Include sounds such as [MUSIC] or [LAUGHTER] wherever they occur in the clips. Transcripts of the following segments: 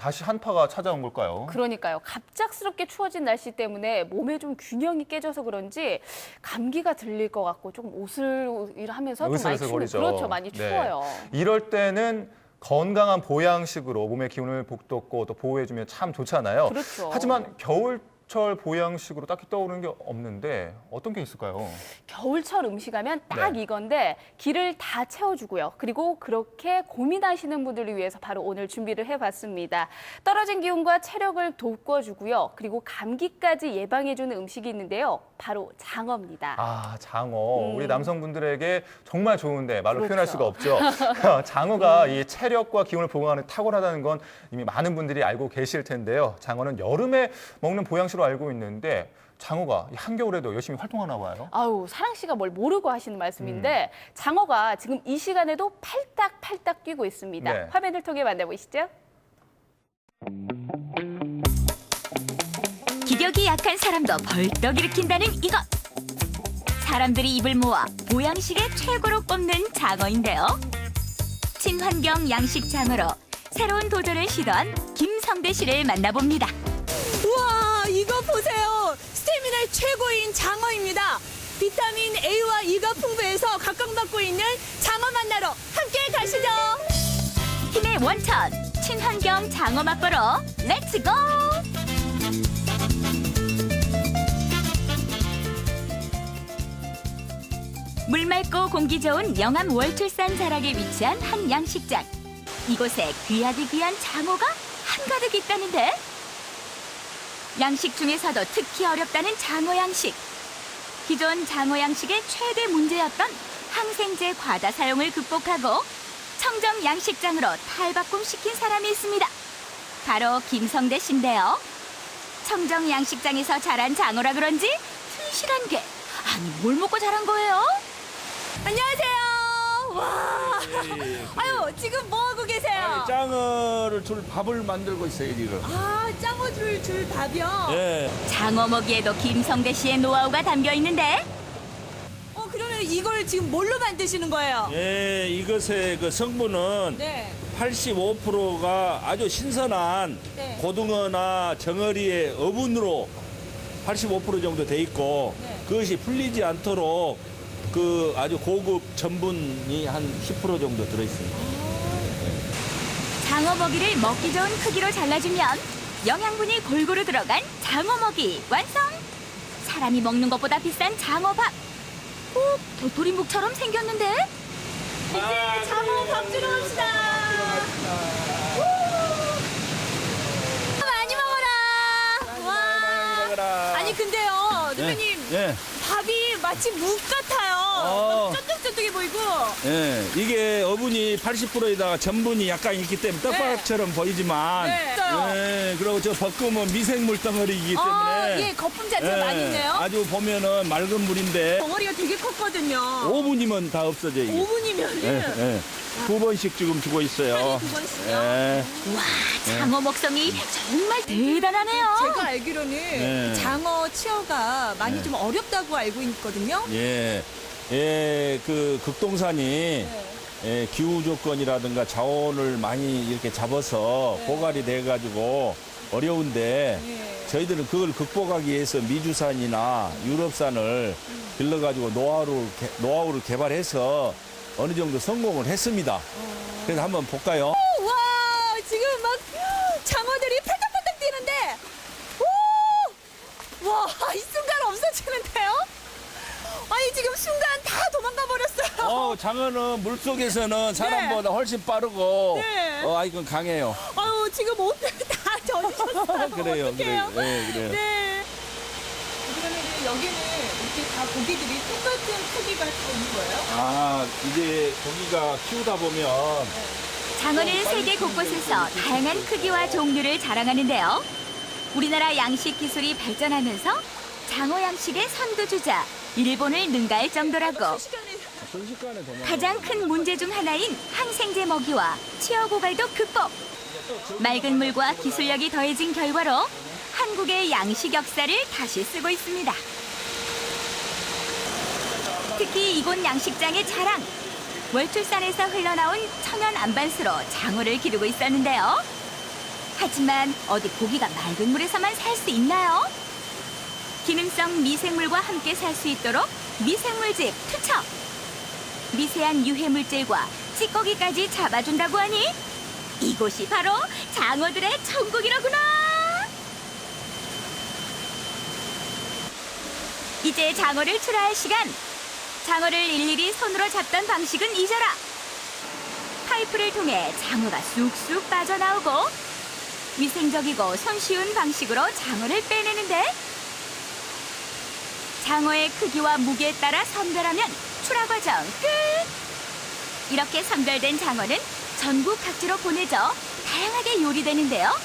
다시 한파가 찾아온 걸까요? 그러니까요. 갑작스럽게 추워진 날씨 때문에 몸에 좀 균형이 깨져서 그런지 감기가 들릴 것 같고 조금 오슬오슬하면서 좀 많이 추워. 으슬으슬거리죠. 그렇죠. 많이 네. 추워요. 이럴 때는 건강한 보양식으로 몸의 기운을 북돋고 또 보호해주면 참 좋잖아요. 그렇죠. 하지만 겨울 철 보양식으로 딱히 떠오르는 게 없는데 어떤 게 있을까요? 겨울철 음식하면 딱 네. 이건데 기를 다 채워주고요. 그리고 그렇게 고민하시는 분들을 위해서 바로 오늘 준비를 해봤습니다. 떨어진 기운과 체력을 돋궈주고요. 그리고 감기까지 예방해주는 음식이 있는데요. 바로 장어입니다. 아, 장어. 음. 우리 남성분들에게 정말 좋은데 말로 그렇죠. 표현할 수가 없죠. [LAUGHS] 장어가 이 체력과 기운을 보강하는 탁월하다는 건 이미 많은 분들이 알고 계실 텐데요. 장어는 여름에 먹는 보양식으로 알고 있는데 장어가 이 한겨울에도 열심히 활동하나 봐요. 아유, 사랑 씨가 뭘 모르고 하시는 말씀인데 장어가 지금 이 시간에도 팔딱팔딱 뛰고 있습니다. 네. 화면을 통해 만나보시죠. 기력이 약한 사람도 벌떡 일으킨다는 이것. 사람들이 입을 모아 보양식의 최고로 꼽는 장어인데요. 친환경 양식 장어로 새로운 도전을 시도한 김성대 씨를 만나봅니다. 우와 이거 보세요 스테미나 최고인 장어입니다 비타민 A와 E가 풍부해서 각광받고 있는 장어 만나러 함께 가시죠 힘의 원천 친환경 장어 맛보러 렛츠고! 물 맑고 공기 좋은 영암 월출산 자락에 위치한 한 양식장. 이곳에 귀하디 귀한 장어가 한가득 있다는데 양식 중에서도 특히 어렵다는 장어 양식. 기존 장어 양식의 최대 문제였던 항생제 과다 사용을 극복하고 청정 양식장으로 탈바꿈시킨 사람이 있습니다. 바로 김성대 씨인데요. 청정 양식장에서 자란 장어라 그런지 튼실한 게 아니 뭘 먹고 자란 거예요? 안녕하세요 와 아유 지금 뭐 하고 계세요 짱어를 줄 밥을 만들고 있어요 지금. 아 장어 줄 줄 밥이요 예. 장어 먹이에도 김성대 씨의 노하우가 담겨 있는데 어 그러면 이걸 지금 뭘로 만드시는 거예요 예, 이것의 그 성분은 네 85%가 아주 신선한 네. 고등어나 정어리의 어분으로 85% 정도 돼 있고 네. 그것이 풀리지 않도록 그 아주 고급 전분이 한 10% 정도 들어 있습니다. 장어 먹이를 먹기 좋은 크기로 잘라주면 영양분이 골고루 들어간 장어 먹이 완성! 사람이 먹는 것보다 비싼 장어밥. 꼭 도토리묵처럼 생겼는데? 이제 장어 밥 주러 갑시다 우! 많이 먹어라 와 아니 근데요 대표님 예. 밥이 마치 묵 같아요. 어. 쫀득쫀득해 보이고. 예, 이게 어분이 80%에다가 전분이 약간 있기 때문에 떡밥처럼 보이지만 네. 예, 그리고 저 볶음은 미생물 덩어리이기 때문에 아, 예, 거품 자체가 예, 많이 있네요. 아주 보면은 맑은 물인데 덩어리가 되게 컸거든요. 5분이면 다 없어져 이게. 5분이면. 예, 예. 두 번씩 지금 주고 있어요. 두 번씩요? 예. 와, 장어 먹성이 정말 대단하네요. 제가 알기로는 네. 장어 치어가 많이 좀 어렵다고 알고 있거든요. 예. 예, 그 극동산이 네. 예, 기후 조건이라든가 자원을 많이 이렇게 잡아서 네. 고갈이 돼 가지고 어려운데 네. 저희들은 그걸 극복하기 위해서 미주산이나 유럽산을 음. 길러 가지고 노하우를 개- 노하우를 개발해서 어느 정도 성공을 했습니다. 어. 그래서 한번 볼까요? 와, 지금 막 장어들이 팔딱팔딱 뛰는데, 오! 와, 이 순간 없어지는데요? 아니, 지금 순간 다 도망가 버렸어요. 어, 장어는 물 속에서는 사람보다 훨씬 빠르고 네. 어, 아 이건 강해요. 아유, 지금 옷들 [LAUGHS] 다 젖으셨어요. [LAUGHS] 그래요, 어떡해요? 그래요. 네, 그래요. 네. 그러면 여기는 이렇게 다 고기들이 똑같은 크기가 있는 거예요? 아, 이제 고기가 키우다 보면 장어는 세계 곳곳에서 다양한 크기와 종류를 자랑하는데요. 우리나라 양식 기술이 발전하면서 장어 양식의 선두주자 일본을 능가할 정도라고. 가장 큰 문제 중 하나인 항생제 먹이와 치어 고갈도 극복. 맑은 물과 기술력이 더해진 결과로 한국의 양식 역사를 다시 쓰고 있습니다. 특히 이곳 양식장의 자랑. 월출산에서 흘러나온 천연 안반수로 장어를 기르고 있었는데요. 하지만 어디 고기가 맑은 물에서만 살 수 있나요? 기능성 미생물과 함께 살 수 있도록 미생물집 투척. 미세한 유해 물질과 찌꺼기까지 잡아준다고 하니 이곳이 바로 장어들의 천국이로구나. 이제 장어를 출하할 시간. 장어를 일일이 손으로 잡던 방식은 잊어라. 파이프를 통해 장어가 쑥쑥 빠져나오고 위생적이고 손쉬운 방식으로 장어를 빼내는데 장어의 크기와 무게에 따라 선별하면 출하 과정 끝. 이렇게 선별된 장어는 전국 각지로 보내져 다양하게 요리되는데요.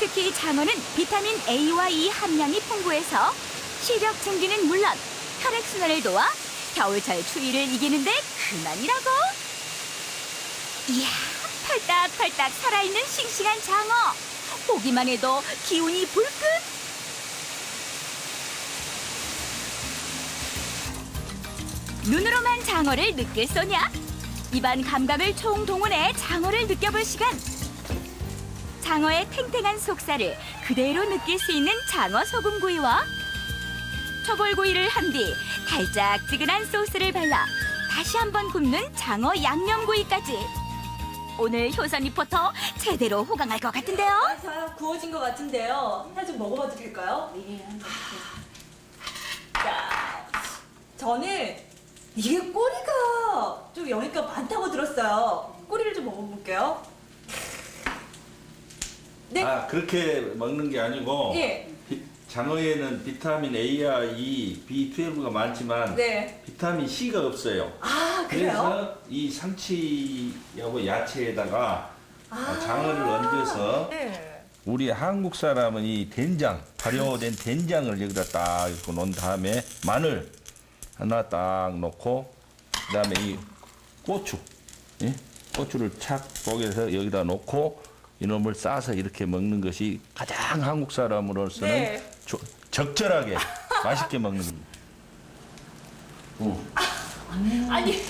특히 장어는 비타민 A와 E 함량이 풍부해서 시력 증진은 물론 혈액순환을 도와 겨울철 추위를 이기는데 그만이라고. 이야, 팔딱팔딱 살아있는 싱싱한 장어. 보기만 해도 기운이 불끈. 눈으로만 장어를 느낄 소냐? 입안 감각을 총동원해 장어를 느껴볼 시간. 장어의 탱탱한 속살을 그대로 느낄 수 있는 장어 소금구이와 초벌구이를 한 뒤 달짝지근한 소스를 발라 다시 한번 굽는 장어 양념구이까지. 오늘 효선 리포터 제대로 호강할 것 같은데요. 아, 자, 구워진 것 같은데요. 하나 좀 먹어봐도 될까요? 자, 저는 이게 꼬리가 좀 영양가 많다고 들었어요. 꼬리를 좀 먹어볼게요. 네. 아 그렇게 먹는 게 아니고 예. 비- 장어에는 비타민 A와 E, B12가 많지만 네. 비타민 C가 없어요. 아, 그래요? 그래서 이 상치하고 야채에다가 아. 장어를 얹어서 네. 우리 한국 사람은 이 된장, 발효된 된장을 여기다 딱 놓은 다음에 마늘 하나 딱 넣고 그 다음에 이 고추, 예? 고추를 착 뽀개서 여기다 놓고 이놈을 싸서 이렇게 먹는 것이 가장 한국 사람으로서는 네. 조- 적절하게 [LAUGHS] 맛있게 먹는 겁니다. 어. 아니,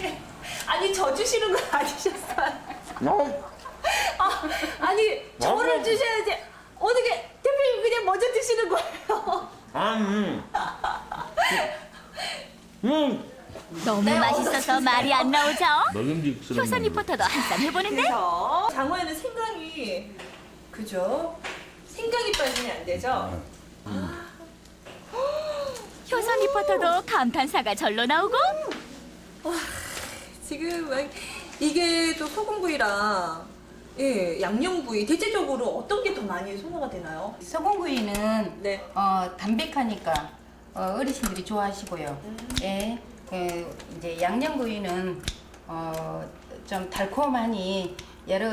아니, 저 주시는 거 아니셨어요? 아, 아니, 저를 주셔야지. 어떻게, 대표님 그냥 먼저 드시는 거예요? 아니, [LAUGHS] 음, 너무 맛있어서 말이 안 나오죠? 먹음직스러운 효선. 리포터도 한 쌈 해보는데 그래서 장어에는 생강이, 그죠? 생강이 빠지면 안 되죠? 효선 리포터도 감탄사가 절로 나오고 지금 막 이게 또 소금구이랑 예, 양념구이 대체적으로 어떤 게 더 많이 선호가 되나요? 소금구이는 네. 어, 담백하니까 어, 어르신들이 좋아하시고요. 예, 예, 이제 양념구이는 어, 좀 달콤하니 여러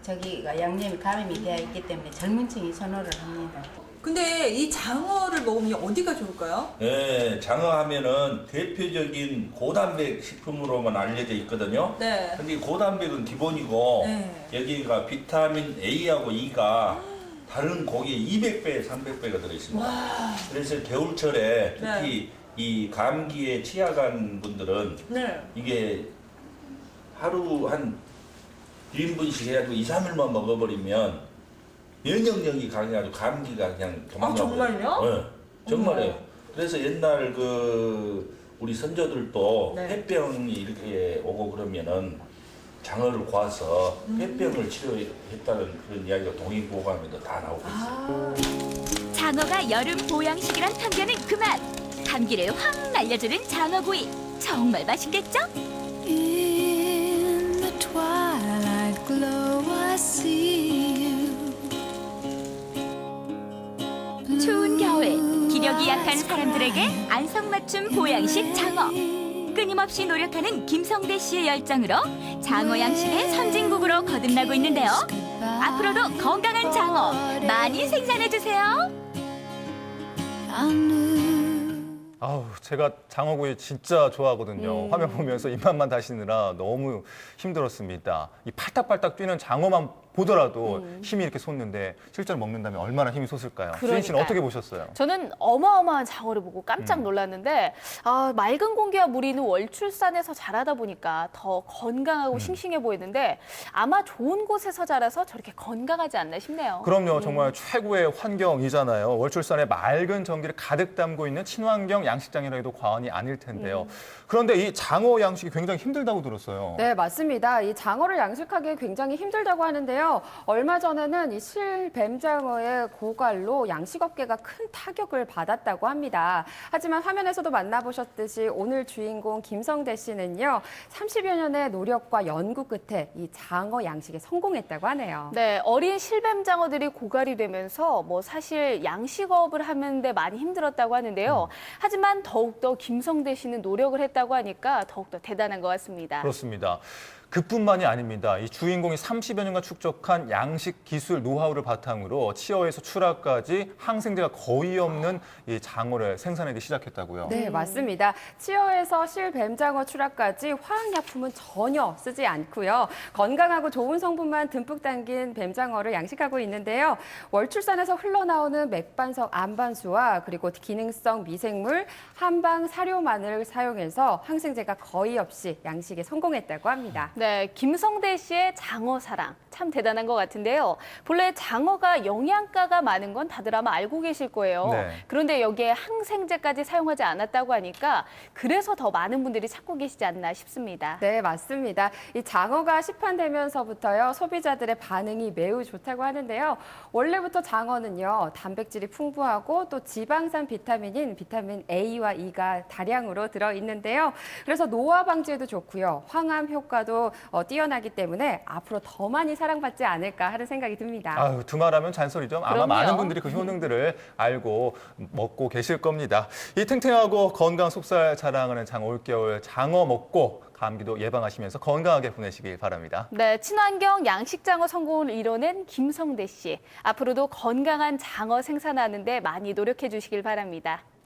저기가 양념이 가미이 되어 있기 때문에 젊은 층이 선호를 합니다. 근데 이 장어를 먹으면 어디가 좋을까요? 네, 장어 하면은 대표적인 고단백 식품으로만 알려져 있거든요. 네. 근데 이 고단백은 기본이고 네. 여기가 비타민 A하고 E가 다른 고기에 200배, 300배가 들어있습니다. 그래서 겨울철에 특히 이 감기에 취약한 분들은 네. 이게 하루 한 1인분씩 해가지고 2, 3일만 먹어버리면 면역력이 강해가지고 감기가 그냥 도망가 아, 정말요? 네, 정말이에요. 그래서 옛날 그 우리 선조들도 네. 폐병이 이렇게 오고 그러면은 장어를 구워서 음. 폐병을 치료했다는 그런 이야기가 동의보감에도 다 나오고 있어요. 아, 장어가 여름 보양식이란 편견은 그만 감기를 확 날려주는 장어구이 정말 맛있겠죠? In the twilight glow, I see you. 추운 겨울 기력이 약한 사람들에게 안성맞춤 보양식 장어 끊임없이 노력하는 김성대 씨의 열정으로 장어 양식의 선진국으로 거듭나고 있는데요 앞으로도 건강한 장어 많이 생산해 주세요. 아우, 제가 장어구이 진짜 좋아하거든요. 음. 화면 보면서 입맛만 다시느라 너무 힘들었습니다. 이 팔딱팔딱 뛰는 장어만 보더라도 힘이 이렇게 솟는데 실제로 먹는다면 얼마나 힘이 솟을까요? 수인 씨는 음. 그러니까요. 어떻게 보셨어요? 저는 어마어마한 장어를 보고 음. 깜짝 놀랐는데 아, 맑은 공기와 물이 있는 월출산에서 자라다 보니까 더 건강하고 음. 싱싱해 보이는데 아마 좋은 곳에서 자라서 저렇게 건강하지 않나 싶네요. 그럼요. 정말 최고의 환경이잖아요. 월출산에 맑은 전기를 가득 담고 있는 친환경 양식장이라 해도 과언이 아닐 텐데요. 그런데 이 장어 양식이 굉장히 힘들다고 들었어요. 네, 맞습니다. 이 장어를 양식하기 굉장히 힘들다고 하는데요. 얼마 전에는 이 실뱀장어의 고갈로 양식업계가 큰 타격을 받았다고 합니다. 하지만 화면에서도 만나보셨듯이 오늘 주인공 김성대 씨는요, 30여 년의 노력과 연구 끝에 이 장어 양식에 성공했다고 하네요. 네, 어린 실뱀장어들이 고갈이 되면서 뭐 사실 양식업을 하는데 많이 힘들었다고 하는데요. 하지만 더욱더 김성대 씨는 노력을 했다고 하니까 더욱더 대단한 것 같습니다. 그렇습니다. 그뿐만이 아닙니다. 이 주인공이 30여 년간 축적한 양식 기술 노하우를 바탕으로 치어에서 출하까지 항생제가 거의 없는 이 장어를 생산하기 시작했다고요. 네, 맞습니다. 치어에서 실 뱀장어 출하까지 화학약품은 전혀 쓰지 않고요. 건강하고 좋은 성분만 듬뿍 담긴 뱀장어를 양식하고 있는데요. 월출산에서 흘러나오는 맥반석 안반수와 그리고 기능성 미생물, 한방 사료만을 사용해서 항생제가 거의 없이 양식에 성공했다고 합니다. 네, 김성대 씨의 장어 사랑 참 대단한 것 같은데요. 본래 장어가 영양가가 많은 건 다들 아마 알고 계실 거예요. 네. 그런데 여기에 항생제까지 사용하지 않았다고 하니까 그래서 더 많은 분들이 찾고 계시지 않나 싶습니다. 네, 맞습니다. 이 장어가 시판되면서부터요, 소비자들의 반응이 매우 좋다고 하는데요. 원래부터 장어는요, 단백질이 풍부하고 또 지방산 비타민인 비타민 A와 E가 다량으로 들어 있는데요. 그래서 노화 방지에도 좋고요. 황암 효과도 어, 뛰어나기 때문에 앞으로 더 많이 사랑받지 않을까 하는 생각이 듭니다. 아유, 두말하면 잔소리죠. 아마 그럼요. 많은 분들이 그 효능들을 알고 먹고 계실 겁니다. 이 탱탱하고 건강 속살 자랑하는 장 올겨울 장어 먹고 감기도 예방하시면서 건강하게 보내시길 바랍니다. 네, 친환경 양식장어 성공을 이뤄낸 김성대 씨. 앞으로도 건강한 장어 생산하는데 많이 노력해 주시길 바랍니다.